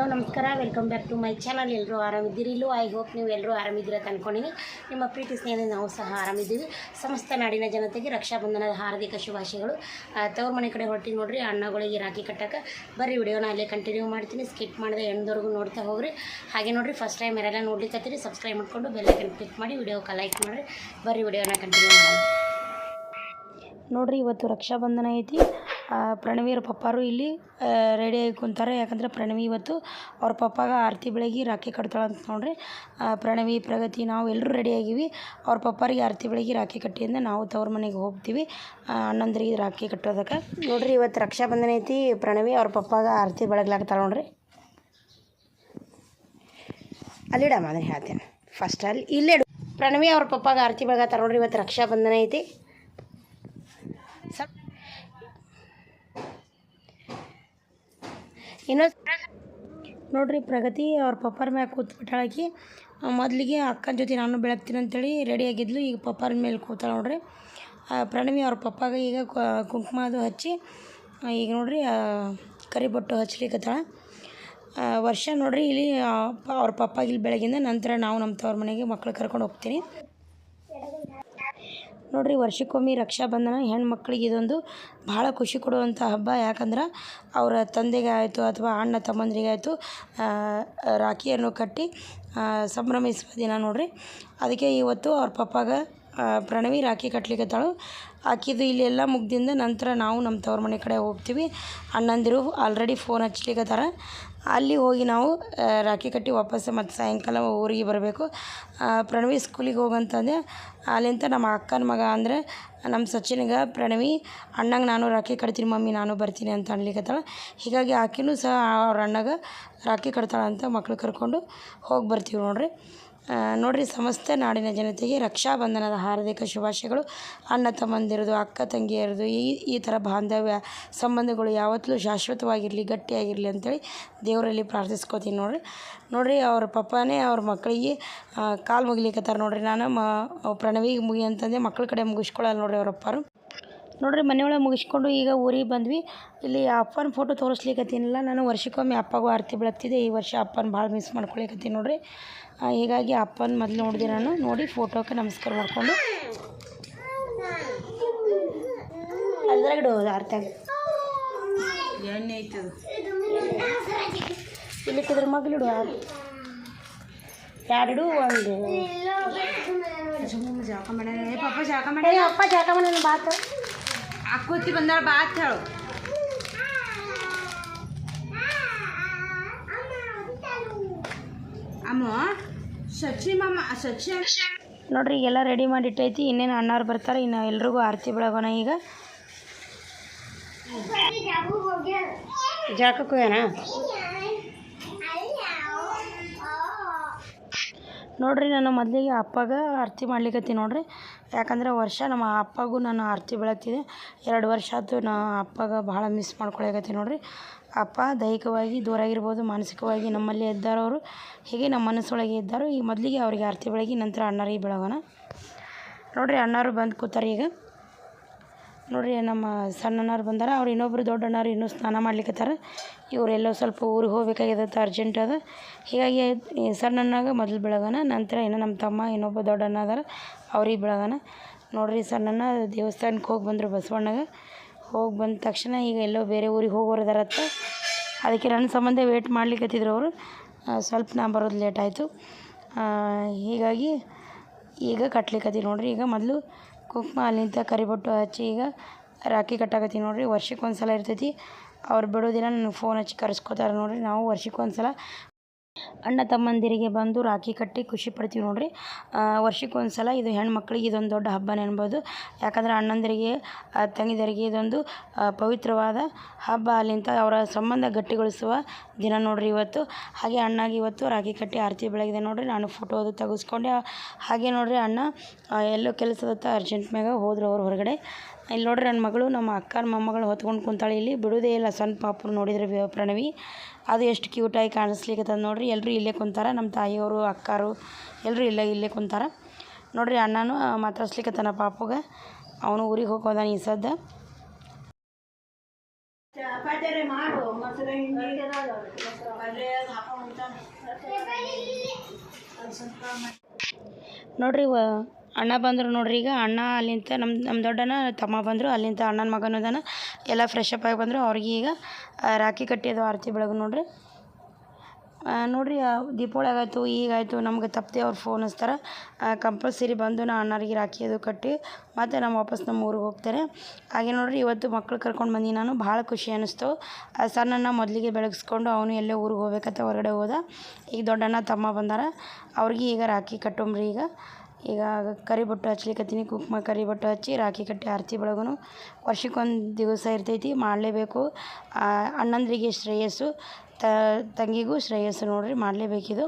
Hello, ನಮಸ್ಕಾರ. Welcome back to my channel ಎಲ್ಲರೂ ಆರಾಮಿದ್ದೀರಿ? ಇಲ್ಲೂ ಐ ಹೋಪ್ ನೀವು ಎಲ್ಲರೂ ಆರಾಮಿದ್ದೀರ ಅಂತ ಅನ್ಕೊಂಡಿನಿ. ನಿಮ್ಮ ಪ್ರೀತಿ ಸ್ನೇಹಿತ ನಾವು ಸಹ ಆರಾಮಿದ್ದೀವಿ. ಸಮಸ್ತ ನಾಡಿನ ಜನತೆಗೆ ರಕ್ಷಾಬಂಧನದ ಹಾರ್ದಿಕ ಶುಭಾಶಯಗಳು. ತವ್ರ ಮನೆ ಕಡೆ ಹೊರಟಿ ನೋಡ್ರಿ ಅಣ್ಣಗಳಿಗೆ ರಾಖಿ ಕಟ್ಟಕ್ಕೆ ಬರ್ರಿ, ವಿಡಿಯೋನ ಅಲ್ಲೇ ಕಂಟಿನ್ಯೂ ಮಾಡ್ತೀನಿ. ಸ್ಕಿಪ್ ಮಾಡಿದೆ ಎಣ್ಣವರೆಗೂ ನೋಡ್ತಾ ಹೋಗ್ರಿ. ಹಾಗೆ ನೋಡ್ರಿ ಫಸ್ಟ್ ಟೈಮ್ ಯಾರೆಲ್ಲ ನೋಡ್ಲಿಕ್ಕತ್ತೀರಿ ಸಬ್ಸ್ಕ್ರೈಬ್ ಮಾಡ್ಕೊಂಡು ಬೆಲ್ಲೈಕನ್ ಕ್ಲಿಕ್ ಮಾಡಿ ವಿಡಿಯೋಕ್ಕೆ ಲೈಕ್ ಮಾಡಿರಿ. ಬರ್ರಿ, ವಿಡಿಯೋನ ಕಂಟಿನ್ಯೂ ಮಾಡಿ ನೋಡ್ರಿ, ಇವತ್ತು ರಕ್ಷಾಬಂಧನ ಐತಿ. ಪ್ರಣವಿಯರ ಪಪ್ಪಾರು ಇಲ್ಲಿ ರೆಡಿಯಾಗಿ ಕುಂತಾರೆ. ಯಾಕಂದ್ರೆ ಪ್ರಣವಿ ಇವತ್ತು ಅವ್ರ ಪಪ್ಪಾಗ ಆರತಿ ಬೆಳಗ್ಗೆ ರಾಖಿ ಕಟ್ತಾಳೆ ಅಂತ ನೋಡ್ರಿ. ಪ್ರಣವಿ, ಪ್ರಗತಿ, ನಾವು ಎಲ್ಲರೂ ರೆಡಿಯಾಗಿವಿ ಅವ್ರ ಪಪ್ಪಾರಿಗೆ ಆರತಿ ಬೆಳಗ್ಗೆ ರಾಖಿ ಕಟ್ಟಿಯಿಂದ ನಾವು ತವ್ರ ಮನೆಗೆ ಹೋಗ್ತೀವಿ. ಅಣ್ಣಂದ್ರಿಗೆ ರಾಖಿ ಕಟ್ಟೋದಕ್ಕೆ. ನೋಡ್ರಿ, ಇವತ್ತು ರಕ್ಷಾ ಬಂಧನ ಐತಿ. ಪ್ರಣವಿ ಅವ್ರ ಪಪ್ಪಾಗ ಆರತಿ ಬೆಳಗ್ಲಾಗ್ತಾಳೆ ನೋಡ್ರಿ. ಅಲ್ಲಿಡಮ್ಮ ಅದನ್ನ ಹೇಳ್ತೇನೆ. ಫಸ್ಟ್ ಅಲ್ಲಿ ಇಲ್ಲೇ ಪ್ರಣವಿ ಅವ್ರ ಪಪ್ಪಾಗ ಆರತಿ ಬೆಳಗತ್ತಾರ ನೋಡ್ರಿ. ಇವತ್ತು ರಕ್ಷಾ ಬಂಧನ ಐತಿ. ಸ್ವಲ್ಪ ಇನ್ನೊಂದು ನೋಡ್ರಿ ಪ್ರಗತಿ ಅವ್ರ ಪಪ್ಪಾರ ಮ್ಯಾಗ ಕೂತ್ಬಿಟ್ಟಾಳಕಿ ಮೊದಲಿಗೆ ಅಕ್ಕನ ಜೊತೆ ನಾನು ಬೆಳಗ್ತೀನಿ ಅಂತೇಳಿ ರೆಡಿ ಆಗಿದ್ಲು, ಈಗ ಪಪ್ಪಾರ ಮೇಲೆ ಕೂತಾಳೆ ನೋಡ್ರಿ. ಪ್ರಣವಿ ಅವ್ರ ಪಪ್ಪಾಗ ಈಗ ಕುಂಕುಮ ಅದು ಹಚ್ಚಿ ಈಗ ನೋಡ್ರಿ ಕರಿಬೊಟ್ಟು ಹಚ್ಲಿಕ್ಕತ್ತಾಳ ವರ್ಷ ನೋಡ್ರಿ ಇಲ್ಲಿ ಅವ್ರ ಪಪ್ಪಾಗ ಇಲ್ಲಿ ಬೆಳಗಿಂದ ನಂತರ ನಾವು ನಮ್ಮ ತವ್ರ ಮನೆಗೆ ಮಕ್ಳು ಕರ್ಕೊಂಡು ಹೋಗ್ತೀನಿ. ನೋಡ್ರಿ, ವರ್ಷಕ್ಕೊಮ್ಮೆ ರಕ್ಷಾಬಂಧನ ಹೆಣ್ಮಕ್ಳಿಗೆ ಇದೊಂದು ಭಾಳ ಖುಷಿ ಕೊಡುವಂಥ ಹಬ್ಬ. ಯಾಕಂದ್ರೆ ಅವರ ತಂದೆಗೆ ಆಯಿತು ಅಥವಾ ಅಣ್ಣ ತಮ್ಮಂದ್ರಿಗೆ ಆಯಿತು ರಾಖಿಯನ್ನು ಕಟ್ಟಿ ಸಂಭ್ರಮಿಸುವ ದಿನ ನೋಡ್ರಿ. ಅದಕ್ಕೆ ಇವತ್ತು ಅವ್ರ ಪಪ್ಪಾಗ ಪ್ರಣವಿ ರಾಖಿ ಕಟ್ಲಿಕತ್ತಾಳು. ಆಕಿದು ಇಲ್ಲೆಲ್ಲ ಮುಗ್ದಿಂದ ನಂತರ ನಾವು ನಮ್ಮ ತವ್ರ ಮನೆ ಕಡೆ ಹೋಗ್ತೀವಿ. ಅಣ್ಣಂದಿರು ಆಲ್ರೆಡಿ ಫೋನ್ ಹಚ್ಲಿಕ್ಕತ್ತಾರ ಅಲ್ಲಿ ಹೋಗಿ ನಾವು ರಾಖಿ ಕಟ್ಟಿ ವಾಪಸ್ ಮತ್ತು ಸಾಯಂಕಾಲ ಊರಿಗೆ ಬರಬೇಕು. ಪ್ರಣವಿ ಸ್ಕೂಲಿಗೆ ಹೋಗಂತಂದೆ. ಅಲ್ಲಿಂದ ನಮ್ಮ ಅಕ್ಕನ ಮಗ ಅಂದರೆ ನಮ್ಮ ಸಚಿನ್ಗೆ ಪ್ರಣವಿ, ಅಣ್ಣಂಗೆ ನಾನು ರಾಖಿ ಕಟ್ತೀನಿ ಮಮ್ಮಿ, ನಾನು ಬರ್ತೀನಿ ಅಂತ ಅನ್ಲಿಕ್ಕತ್ತಾಳೆ ಹೀಗಾಗಿ ಆಕಿನೂ ಸಹ ಅವ್ರ ಅಣ್ಣಗೆ ರಾಖಿ ಕಟ್ತಾಳಂತ ಮಕ್ಳು ಕರ್ಕೊಂಡು ಹೋಗಿ ಬರ್ತೀವಿ ನೋಡ್ರಿ. ನೋಡ್ರಿ, ಸಮಸ್ತ ನಾಡಿನ ಜನತೆಗೆ ರಕ್ಷಾಬಂಧನದ ಹಾರ್ದಿಕ ಶುಭಾಶಯಗಳು. ಅಣ್ಣ ತಮ್ಮಂದಿರದು, ಅಕ್ಕ ತಂಗಿಯರದು, ಈ ಈ ಥರ ಬಾಂಧವ್ಯ ಸಂಬಂಧಗಳು ಯಾವತ್ತಲೂ ಶಾಶ್ವತವಾಗಿರಲಿ, ಗಟ್ಟಿಯಾಗಿರಲಿ ಅಂತೇಳಿ ದೇವರಲ್ಲಿ ಪ್ರಾರ್ಥಿಸ್ಕೋತೀನಿ ನೋಡ್ರಿ. ನೋಡ್ರಿ, ಅವ್ರ ಪಪ್ಪನೇ ಅವ್ರ ಮಕ್ಕಳಿಗೆ ಕಾಲು ಮುಗಿಲಿಕತ್ತಾರ ನೋಡ್ರಿ. ನಾನು ಮ, ಪ್ರಣವಿಗೆ ಮುಗಿ ಅಂತಂದೇ ಮಕ್ಕಳ ಕಡೆ ಮುಗಿಸ್ಕೊಳ್ಳಲ್ಲ ನೋಡ್ರಿ ಅವ್ರ ಅಪ್ಪರು. ನೋಡ್ರಿ ಮನೆಯೊಳಗೆ ಮುಗಿಸ್ಕೊಂಡು ಈಗ ಊರಿಗೆ ಬಂದ್ವಿ. ಇಲ್ಲಿ ಅಪ್ಪನ ಫೋಟೋ ತೋರಿಸ್ಲಿಕ್ಕತ್ತೀನಿಲ್ಲ ನಾನು ವರ್ಷಕ್ಕೊಮ್ಮೆ ಅಪ್ಪಗೂ ಆರತಿ ಬೆಳಗ್ತಿದ್ದೆ ಈ ವರ್ಷ ಅಪ್ಪನ ಭಾಳ ಮಿಸ್ ಮಾಡ್ಕೊಳಿಕತ್ತೀನಿ ನೋಡ್ರಿ. ಹೀಗಾಗಿ ಅಪ್ಪನ ಮೊದಲು ನೋಡಿದೆ ನಾನು. ನೋಡಿ ಫೋಟೋಕ್ಕೆ ನಮಸ್ಕಾರ ಮಾಡಿಕೊಂಡು. ಅದ್ರಾಗಿಡು ಆರ್ತ್ಯಾಗ ಎಣ್ಣೆ ಐತದ. ಇಲ್ಲಿ ಇದ್ರ ಮಗಳಿಡು ಎರಡು ಒಂದು. ಜಾಕ ಮಾಡ ಏ ಪಾಪ ಜಾಕ ಅಪ್ಪ ಜಾಕ ಬಾತ. ಅಕ್ಕೋತಿ ಬಂದಾಳ ಬಾ ಅಂತ ಹೇಳು ಅಮ್ಮ ಸಚ್ಚಿ ಮಾಮ ಸಚ್ಚಿ ನೋಡ್ರಿ ಎಲ್ಲ ರೆಡಿ ಮಾಡಿ ಇಟ್ಟೈತಿ ಇನ್ನೇನು ಅಣ್ಣವ್ರು ಬರ್ತಾರೆ ಇನ್ನು ಎಲ್ರಿಗೂ ಆರತಿ ಬೆಳಗೋಣ ಈಗ. ಜಾಕಕ್ಕೂ ಏನ ನೋಡ್ರಿ ನಾನು ಮೊದಲಿಗೆ ಅಪ್ಪಗೆ ಆರತಿ ಮಾಡ್ಲಿಕತ್ತೀನಿ ನೋಡ್ರಿ. ಯಾಕಂದ್ರೆ ವರ್ಷ ನಮ್ಮ ಅಪ್ಪಗೂ ನಾನು ಆರತಿ ಬೆಳಗ್ತಿದ್ದೆ ಎರಡು ವರ್ಷ ಆಯ್ತು ನಾ ಅಪ್ಪಗೆ ಭಾಳ ಮಿಸ್ ಮಾಡ್ಕೊಳಕತ್ತೀನಿ ನೋಡಿರಿ. ಅಪ್ಪ ದೈಹಿಕವಾಗಿ ದೂರ ಆಗಿರ್ಬೋದು, ಮಾನಸಿಕವಾಗಿ ನಮ್ಮಲ್ಲಿ ಇದ್ದಾರವರು ಹೀಗೆ ನಮ್ಮ ಮನಸ್ಸೊಳಗೆ ಇದ್ದಾರೋ. ಈಗ ಮೊದಲಿಗೆ ಅವರಿಗೆ ಆರತಿ ಬೆಳಗಿ, ನಂತರ ಅಣ್ಣರಿಗೆ ಬೆಳಗೋಣ. ನೋಡಿರಿ ಅಣ್ಣಾರು ಬಂದು ಕೂತಾರೆ ಈಗ. ನೋಡ್ರಿ, ನಮ್ಮ ಸಣ್ಣನವ್ರು ಬಂದಾರ, ಅವ್ರು ಇನ್ನೊಬ್ರು ದೊಡ್ಡಣ್ಣವ್ರು ಇನ್ನೂ ಸ್ನಾನ ಮಾಡ್ಲಿಕ್ಕತ್ತಾರ ಇವರೆಲ್ಲೋ ಸ್ವಲ್ಪ ಊರಿಗೆ ಹೋಗ್ಬೇಕಾಗಿದೆ ಅರ್ಜೆಂಟ್ ಅದ. ಹೀಗಾಗಿ ಸಣ್ಣನಾಗ ಮೊದಲು ಬೆಳಗನ, ನಂತರ ಇನ್ನು ನಮ್ಮ ತಮ್ಮ ಇನ್ನೊಬ್ಬ ದೊಡ್ಡಣ್ಣ ಅದಾರ, ಅವ್ರಿಗೆ ಬೆಳಗಾನ. ನೋಡ್ರಿ ಸಣ್ಣನ ದೇವಸ್ಥಾನಕ್ಕೆ ಹೋಗಿ ಬಂದರು ಬಸವಣ್ಣಗೆ. ಹೋಗಿ ಬಂದ ತಕ್ಷಣ ಈಗ ಎಲ್ಲೋ ಬೇರೆ ಊರಿಗೆ ಹೋಗೋರದಾರತ್ತ ಅದಕ್ಕೆ ನನ್ನ ಸಂಬಂಧ ವೇಟ್ ಮಾಡ್ಲಿಕ್ಕತ್ತಿದ್ರು ಅವರು. ಸ್ವಲ್ಪ ನಾ ಬರೋದು ಲೇಟ್ ಆಯಿತು. ಹೀಗಾಗಿ ಈಗ ಕಟ್ಲಿಕ್ಕತ್ತೀವಿ ನೋಡ್ರಿ, ಈಗ ಮೊದಲು ಕುಂಕುಮ ಅಲ್ಲಿಂದ ಕರಿಬೊಟ್ಟು ಹಚ್ಚಿ ಈಗ ರಾಖಿ ಕಟ್ಟಾಕತ್ತೀವಿ ನೋಡಿರಿ. ವರ್ಷಕ್ಕೆ ಒಂದು ಸಲ ಇರ್ತೈತಿ. ಅವ್ರು ಬಿಡೋದಿಲ್ಲ ದಿನ ಫೋನ್ ಹಚ್ಚಿ ಕರೆಸ್ಕೋತಾರೆ ನೋಡಿರಿ. ನಾವು ವರ್ಷಕ್ಕೆ ಒಂದು ಸಲ ಅಣ್ಣ ತಮ್ಮಂದಿರಿಗೆ ಬಂದು ರಾಖಿ ಕಟ್ಟಿ ಖುಷಿ ಪಡ್ತೀವಿ ನೋಡ್ರಿ. ವರ್ಷಕ್ಕೆ ಒಂದು ಸಲ ಇದು ಹೆಣ್ಮಕ್ಳಿಗೆ ಇದೊಂದು ದೊಡ್ಡ ಹಬ್ಬನೇ ಅನ್ಬೋದು. ಯಾಕಂದ್ರೆ ಅಣ್ಣಂದಿರಿಗೆ ತಂಗಿದರಿಗೆ ಇದೊಂದು ಪವಿತ್ರವಾದ ಹಬ್ಬ ಅಲ್ಲಿಂದ ಅವರ ಸಂಬಂಧ ಗಟ್ಟಿಗೊಳಿಸುವ ದಿನ ನೋಡ್ರಿ ಇವತ್ತು. ಹಾಗೆ ಅಣ್ಣಗೆ ಇವತ್ತು ರಾಖಿ ಕಟ್ಟಿ ಆರತಿ ಬೆಳಗಿದೆ ನೋಡ್ರಿ. ನಾನು ಫೋಟೋ ಅದು ತೆಗೆಸ್ಕೊಂಡೆ. ಹಾಗೆ ನೋಡ್ರಿ ಅಣ್ಣ ಎಲ್ಲೋ ಕೆಲಸದತ್ತ ಅರ್ಜೆಂಟ್ ಮ್ಯಾಗ ಹೋದ್ರು ಅವ್ರ ಹೊರಗಡೆ. ಇಲ್ಲಿ ನೋಡ್ರಿ ನನ್ನ ಮಗಳು ನಮ್ಮ ಅಕ್ಕನ ಮೊಮ್ಮಗಳು ಹೊತ್ಕೊಂಡು ಕುಂತಾಳೆ ಇಲ್ಲಿ. ಬಿಡೋದೇ ಇಲ್ಲ ಸಣ್ಣ ಪಾಪರು ನೋಡಿದ್ರೆ ಪ್ರಣವಿ. ಅದು ಎಷ್ಟು ಕ್ಯೂಟಾಗಿ ಕಾಣಿಸ್ಲಿಕ್ಕತ್ತದ ನೋಡ್ರಿ. ಎಲ್ಲರೂ ಇಲ್ಲೇ ಕುಂತಾರ ನಮ್ಮ ತಾಯಿಯವರು ಅಕ್ಕಾರು ಎಲ್ಲರೂ ಇಲ್ಲೇ ಇಲ್ಲೇ ಕುಂತಾರ. ನೋಡ್ರಿ ಅಣ್ಣನೂ ಮಾತಾಡ್ಸ್ಲಿಕ್ಕತ್ತಾನ ಪಾಪುಗೆ. ಅವನು ಊರಿಗೆ ಹೋಗೋದಾನ ಈ ಸದ್ದ. ನೋಡ್ರಿ ಅಣ್ಣ ಬಂದರು ನೋಡ್ರಿ ಈಗ. ಅಣ್ಣ ಅಲ್ಲಿಂದ ನಮ್ಮ ನಮ್ಮ ದೊಡ್ಡಣ್ಣ, ತಮ್ಮ ಬಂದರು ಅಲ್ಲಿಂದ ಅಣ್ಣನ ಮಗನು ಅದಾನ ಎಲ್ಲ ಫ್ರೆಶ್ ಅಪ್ ಆಗಿ ಬಂದರು. ಅವ್ರಿಗೆ ಈಗ ರಾಖಿ ಕಟ್ಟಿದ್ದು ಆರತಿ ಬೆಳಗು ನೋಡ್ರಿ. ನೋಡ್ರಿ ದೀಪಾವಳಿ ಆಗಾಯ್ತು ಈಗಾಯಿತು ನಮ್ಗೆ ತಪ್ಪದೆ ಅವ್ರು ಫೋನ್ ಹಚ್ತಾರೆ. ಕಂಪಲ್ಸರಿ ಬಂದು ನಾ ಅಣ್ಣರಿಗೆ ರಾಖಿ ಅದು ಕಟ್ಟಿ, ಮತ್ತು ನಮ್ಮ ವಾಪಸ್ ನಮ್ಮ ಊರಿಗೆ ಹೋಗ್ತಾರೆ ಹಾಗೆ ನೋಡ್ರಿ, ಇವತ್ತು ಮಕ್ಳು ಕರ್ಕೊಂಡು ಬಂದು ನಾನು. ಭಾಳ ಖುಷಿ ಅನ್ನಿಸ್ತು ಸಣ್ಣಣ್ಣ ಮೊದಲಿಗೆ ಬೆಳಗಿಸ್ಕೊಂಡು ಅವನು ಎಲ್ಲೇ ಊರಿಗೆ ಹೋಗ್ಬೇಕಂತ ಹೊರಗಡೆ ಹೋದ. ಈಗ ದೊಡ್ಡಣ್ಣ, ತಮ್ಮ ಬಂದಾರ. ಅವ್ರಿಗೆ ಈಗ ರಾಖಿ ಕಟ್ಟೊಂಬ್ರಿ ಈಗ. ಈಗ ಕರಿ ಬೊಟ್ಟು ಹಚ್ಲಿಕತ್ತೀನಿ ಕುಂಕುಮ ಕರಿ ಬೊಟ್ಟು ಹಚ್ಚಿ ರಾಖಿ ಕಟ್ಟಿ ಆರತಿ ಬೆಳಗುನು. ವರ್ಷಕ್ಕೊಂದು ದಿವಸ ಇರ್ತೈತಿ, ಮಾಡಲೇಬೇಕು. ಅಣ್ಣಂದ್ರಿಗೆ ಶ್ರೇಯಸ್ಸು ತಂಗಿಗೂ ಶ್ರೇಯಸ್ಸು ನೋಡಿರಿ, ಮಾಡಲೇಬೇಕಿದು.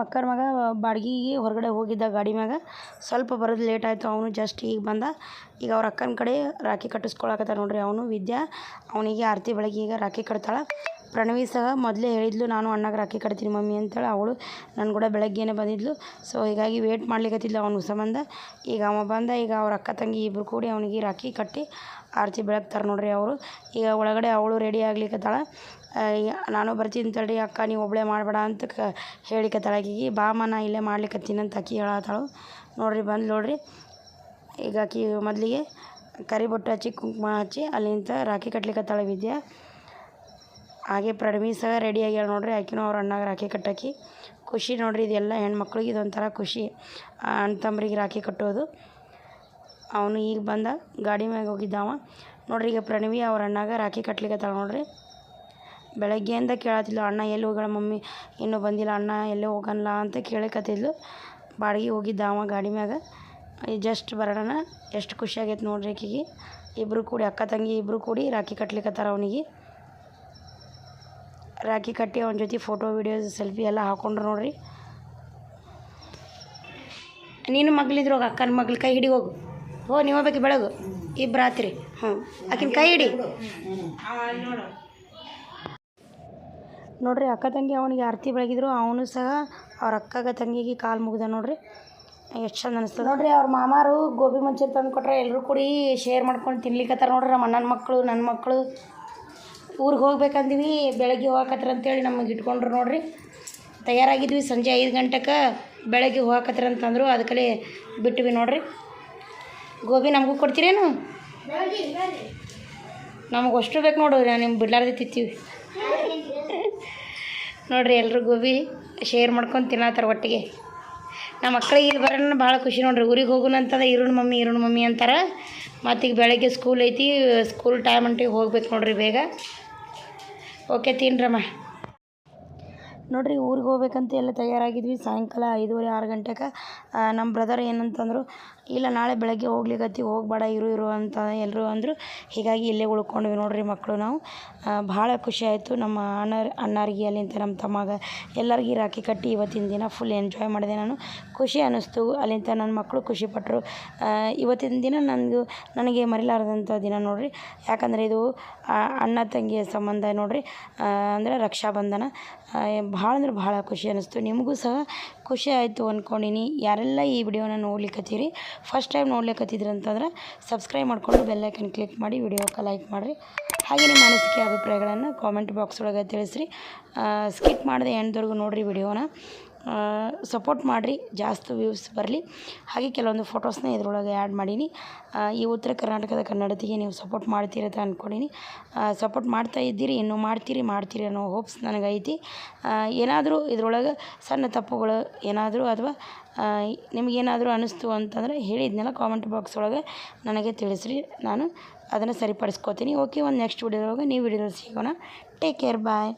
ನಮ್ಮ ಅಕ್ಕರ ಮಗ ಬಾಡ್ಗಿಗೆ ಹೊರಗಡೆ ಹೋಗಿದ್ದ ಗಾಡಿ ಮ್ಯಾಗ ಸ್ವಲ್ಪ ಬರೋದು ಲೇಟ್ ಆಯಿತು. ಅವನು ಜಸ್ಟ್ ಈಗ ಬಂದ. ಈಗ ಅವ್ರ ಅಕ್ಕನ ಕಡೆ ರಾಖಿ ಕಟ್ಟಿಸ್ಕೊಳಕತ್ತ ನೋಡ್ರಿ. ಅವನು ವಿದ್ಯಾ, ಅವನಿಗೆ ಆರತಿ ಬೆಳಗ್ಗೆ ಈಗ ರಾಖಿ ಕಟ್ತಾಳೆ. ಪ್ರಣವಿ ಸಹ ಮೊದಲೇ ಹೇಳಿದ್ಲು, ನಾನು ಅಣ್ಣಗೆ ರಾಖಿ ಕಟ್ತೀನಿ ಮಮ್ಮಿ ಅಂತೇಳಿ. ಅವಳು ನನ್ನ ಕೂಡ ಬೆಳಗ್ಗೆನೇ ಬಂದಿದ್ಲು. ಸೊ ಹೀಗಾಗಿ ವೇಟ್ ಮಾಡ್ಲಿಕ್ಕತ್ತಿದ್ಲು ಅವನು ಸಂಬಂಧ ಈಗ ಅವ ಬಂದ, ಈಗ ಅವ್ರ ಅಕ್ಕ ತಂಗಿ ಇಬ್ಬರು ಕೂಡಿ ಅವನಿಗೆ ರಾಖಿ ಕಟ್ಟಿ ಆರತಿ ಬೆಳಗ್ತಾರೆ ನೋಡ್ರಿ ಅವರು. ಈಗ ಒಳಗಡೆ ಅವಳು ರೆಡಿ ಆಗ್ಲಿಕ್ಕತ್ತಾಳೆ ನಾನು ಬರ್ತೀನಿ ತಡಿ ಅಕ್ಕ, ನೀವು ಒಬ್ಬಳೇ ಮಾಡಬೇಡ ಅಂತ ಕ ಹೇಳಿಕತ್ತಾಳ ಆಕಿಗೆ ಬಾಮ ನಾ ಇಲ್ಲೇ ಮಾಡ್ಲಿಕತ್ತೀನಿ ಅಂತ ಆಕಿ ಹೇಳತ್ತಾಳು ನೋಡ್ರಿ, ಬಂದು ನೋಡ್ರಿ. ಈಗ ಆಕಿ ಮೊದಲಿಗೆ ಕರಿ ಬೊಟ್ಟು ಹಚ್ಚಿ, ಕುಂಕುಮ ಹಚ್ಚಿ, ಅಲ್ಲಿಂದ ರಾಖಿ ಕಟ್ಲಿಕತ್ತಾಳೆ ವಿದ್ಯಾ ಹಾಗೆ ಪ್ರಣವಿ ಸಹ ರೆಡಿ ಆಗ್ಯಾಳ ನೋಡ್ರಿ ಆಕಿನೂ ಅವ್ರ ಅಣ್ಣಾಗ ರಾಖಿ ಕಟ್ಟಾಕಿ. ಖುಷಿ ನೋಡ್ರಿ, ಇದೆಲ್ಲ ಹೆಣ್ಮಕ್ಳಿಗೆ ಇದೊಂಥರ ಖುಷಿ. ಅಣ್ಣ ತಮ್ಮರಿಗೆ ರಾಖಿ ಕಟ್ಟೋದು. ಅವನು ಈಗ ಬಂದ, ಗಾಡಿ ಮ್ಯಾಗ ಹೋಗಿದ್ದಾವ ನೋಡ್ರಿ, ಈಗ ಪ್ರಣವಿ ಅವ್ರ ಅಣ್ಣಾಗ ರಾಖಿ ಕಟ್ಲಿಕ್ಕತ್ತಾಳ ನೋಡ್ರಿ. ಬೆಳಗ್ಗೆಯಿಂದ ಕೇಳತ್ತಿದ್ಲು ಅಣ್ಣ, ಎಲ್ಲಿ ಹೋಗಳ ಮಮ್ಮಿ? ಇನ್ನೂ ಬಂದಿಲ್ಲ, ಅಣ್ಣ, ಎಲ್ಲೇ ಹೋಗಲ್ಲ? ಅಂತ ಕೇಳಕತ್ತಿದ್ಲು ಬಾಡಿಗೆ ಹೋಗಿದ್ದ ಅವ ಗಾಡಿ ಮ್ಯಾಗ. ಜಸ್ಟ್ ಬರೋಣ ಎಷ್ಟು ಖುಷಿ ಆಗೈತೆ ನೋಡ್ರಿ ಆಕಿಗೆ ಇಬ್ಬರು ಕೂಡಿ, ಅಕ್ಕ ತಂಗಿ ಇಬ್ಬರು ಕೂಡಿ ರಾಖಿ ಕಟ್ಲಿಕತ್ತಾರ ಅವನಿಗೆ. ರಾಖಿ ಕಟ್ಟಿ ಅವನ ಜೊತೆ ಫೋಟೋ ವೀಡಿಯೋಸ್ ಸೆಲ್ಫಿ ಎಲ್ಲ ಹಾಕೊಂಡ್ರು ನೋಡ್ರಿ. ನೀನು ಮಗಳಿದ್ರು ಹೋಗಿ, ಅಕ್ಕನ ಮಗ್ಳ ಕೈ ಹಿಡಿ ಹೋಗು. ಹೋ, ನೀವು ಬೇಕು ಬೆಳಗು. ಇಬ್ಬರು ಆತ್ರಿ. ಹ್ಞೂ ಆಕಿನ ಕೈ ಹಿಡಿ. ನೋಡ್ರಿ ಅಕ್ಕ ತಂಗಿ ಅವನಿಗೆ ಆರತಿ ಬೆಳಗಿದ್ರು, ಅವನು ಸಹ ಅವ್ರ ಅಕ್ಕಗ ತಂಗಿಗೆ ಕಾಲು ಮುಗ್ದ ನೋಡ್ರಿ. ಎಷ್ಟು ಚಂದ ಅನಿಸ್ತದೆ. ನೋಡ್ರಿ ಅವ್ರ ಮಾಮಾರು ಗೋಬಿ ಮಂಚೂರಿ ತಂದು ಕೊಟ್ರೆ ಎಲ್ಲರೂ ಕೂಡಿ ಶೇರ್ ಮಾಡ್ಕೊಂಡು ತಿನ್ಲಿಕ್ಕತ್ತಾರ ನೋಡ್ರಿ ನಮ್ಮ ಅಣ್ಣನ ಮಕ್ಕಳು ನನ್ನ ಮಕ್ಕಳು ಊರಿಗೆ ಹೋಗ್ಬೇಕಂದೀವಿ, ಬೆಳಗ್ಗೆ ಹೋಗಕತ್ರ ಅಂತೇಳಿ ನಮಗೆ ಇಟ್ಕೊಂಡ್ರು ನೋಡ್ರಿ. ತಯಾರಾಗಿದ್ವಿ ಸಂಜೆ ಐದು ಗಂಟೆಗೆ ಬೆಳಗ್ಗೆ ಹೋಗಕತ್ರ ಅಂತಂದ್ರು ಅದಕ್ಕೆ ಬಿಟ್ವಿ ನೋಡ್ರಿ. ಗೋಬಿ ನಮಗೂ ಕೊಡ್ತೀರೇನು? ನಮಗೆ ಅಷ್ಟು ಬೇಕು ನೋಡು ನಿಮ್ಗೆ ಬಿಡ್ಲಾರ್ದೆ ತಿಂತೀವಿ. ನೋಡ್ರಿ ಎಲ್ಲರೂ ಗೋಬಿ ಶೇರ್ ಮಾಡ್ಕೊಂಡು ತಿನ್ನತ್ತಾರ ಒಟ್ಟಿಗೆ. ನಮ್ಮ ಮಕ್ಳಿಗೆ ಇಲ್ಲಿ ಬರೋಣ ಭಾಳ ಖುಷಿ ನೋಡ್ರಿ. ಊರಿಗೆ ಹೋಗೋಣ ಅಂತಂದ್ರೆ ಇರುಣ್ ಮಮ್ಮಿ ಇರುಣ್ ಮಮ್ಮಿ ಅಂತಾರೆ. ಮತ್ತೀಗ ಬೆಳಗ್ಗೆ ಸ್ಕೂಲ್ ಐತಿ ಸ್ಕೂಲ್ ಟೈಮ್ ಅಂಟಿಗೆ ಹೋಗ್ಬೇಕು ನೋಡ್ರಿ ಬೇಗ. ಓಕೆ ತಿನ್ರಮ್ಮ. ನೋಡ್ರಿ, ಊರಿಗೆ ಹೋಗ್ಬೇಕಂತ ಎಲ್ಲ ತಯಾರಾಗಿದ್ವಿ. ಸಾಯಂಕಾಲ ಐದುವರೆ, ಆರು ಗಂಟೆಗೆ ನಮ್ಮ ಬ್ರದರ್ ಏನಂತಂದರು ಇಲ್ಲ, ನಾಳೆ ಬೆಳಗ್ಗೆ ಹೋಗ್ಲಿಕತ್ತಿ, ಹೋಗ್ಬೇಡ, ಇರು ಇರು ಅಂತ ಎಲ್ಲರೂ ಅಂದರು. ಹೀಗಾಗಿ ಇಲ್ಲೇ ಉಳ್ಕೊಂಡ್ವಿ ನೋಡ್ರಿ ಮಕ್ಕಳು ನಾವು. ಭಾಳ ಖುಷಿ ಆಯಿತು. ನಮ್ಮ ಅಣ್ಣ ಅಣ್ಣಾರಿಗೆ ಅಲ್ಲಿಂದ ನಮ್ಮ ತಮ್ಮಗ ಎಲ್ಲರಿಗೆ ರಾಖಿ ಕಟ್ಟಿ ಇವತ್ತಿನ ದಿನ ಫುಲ್ ಎಂಜಾಯ್ ಮಾಡಿದೆ ನಾನು. ಖುಷಿ ಅನ್ನಿಸ್ತು ಅಲ್ಲಿಂದ ನನ್ನ ಮಕ್ಕಳು ಖುಷಿಪಟ್ಟರು ಇವತ್ತಿನ ದಿನ ನನಗೂ ನನಗೆ ಮರಿಲಾರದಂಥ ದಿನ ನೋಡ್ರಿ. ಯಾಕಂದರೆ ಇದು ಅಣ್ಣ ತಂಗಿಯ ಸಂಬಂಧ ನೋಡ್ರಿ. ಅಂದರೆ ರಕ್ಷಾಬಂಧನ. ಭಾಳ ಅಂದ್ರೆ ಭಾಳ ಖುಷಿ ಅನ್ನಿಸ್ತು ನಿಮಗೂ ಸಹ ಖುಷಿ ಆಯಿತು ಅಂದ್ಕೊಂಡಿನಿ ಯಾರೆಲ್ಲ ಈ ವಿಡಿಯೋನ ನೋಡ್ಲಿಕ್ಕತ್ತೀರಿ ಫಸ್ಟ್ ಟೈಮ್ ನೋಡ್ಲಿಕ್ಕತ್ತಿದ್ರಿ ಅಂತಂದ್ರೆ ಸಬ್ಸ್ಕ್ರೈಬ್ ಮಾಡಿಕೊಂಡು ಬೆಲ್ಲೈಕನ್ ಕ್ಲಿಕ್ ಮಾಡಿ ವಿಡಿಯೋಕ್ಕೆ ಲೈಕ್ ಮಾಡಿರಿ. ಹಾಗೆ ನಿಮ್ಮ ಅನಿಸಿಕೆ, ಅಭಿಪ್ರಾಯಗಳನ್ನು ಕಾಮೆಂಟ್ ಬಾಕ್ಸ್ ಒಳಗೆ ತಿಳಿಸ್ರಿ. ಸ್ಕಿಪ್ ಮಾಡದೆ ಎಂಡ್ವರೆಗೂ ನೋಡಿರಿ ವಿಡಿಯೋನ. ಸಪೋರ್ಟ್ ಮಾಡಿರಿ, ಜಾಸ್ತಿ ವ್ಯೂಸ್ ಬರಲಿ. ಹಾಗೆ ಕೆಲವೊಂದು ಫೋಟೋಸ್ನ ಇದರೊಳಗೆ ಆ್ಯಡ್ ಮಾಡೀನಿ. ಈ ಉತ್ತರ ಕರ್ನಾಟಕದ ಕನ್ನಡತಿಗೆ ನೀವು ಸಪೋರ್ಟ್ ಮಾಡ್ತೀರ ಅಂತ ಅಂದ್ಕೊಂಡೀನಿ ಸಪೋರ್ಟ್ ಮಾಡ್ತಾ ಇದ್ದೀರಿ, ಇನ್ನೂ ಮಾಡ್ತೀರಿ ಮಾಡ್ತೀರಿ ಅನ್ನೋ ಹೋಪ್ಸ್ ನನಗೈತಿ. ಏನಾದರೂ ಇದರೊಳಗೆ ಸಣ್ಣ ತಪ್ಪುಗಳು ಏನಾದರೂ ಅಥವಾ ನಿಮಗೇನಾದರೂ ಅನ್ನಿಸ್ತು ಅಂತಂದರೆ ಹೇಳಿದ್ನೆಲ್ಲ ಕಾಮೆಂಟ್ ಬಾಕ್ಸ್ ಒಳಗೆ, ನನಗೆ ತಿಳಿಸ್ರಿ. ನಾನು ಅದನ್ನು ಸರಿಪಡಿಸ್ಕೋತೀನಿ. ಓಕೆ ಒಂದು ನೆಕ್ಸ್ಟ್ ವಿಡಿಯೋದೊಳಗೆ ನೀವು ವಿಡಿಯೋದಲ್ಲಿ ಸಿಗೋಣ. Take care bye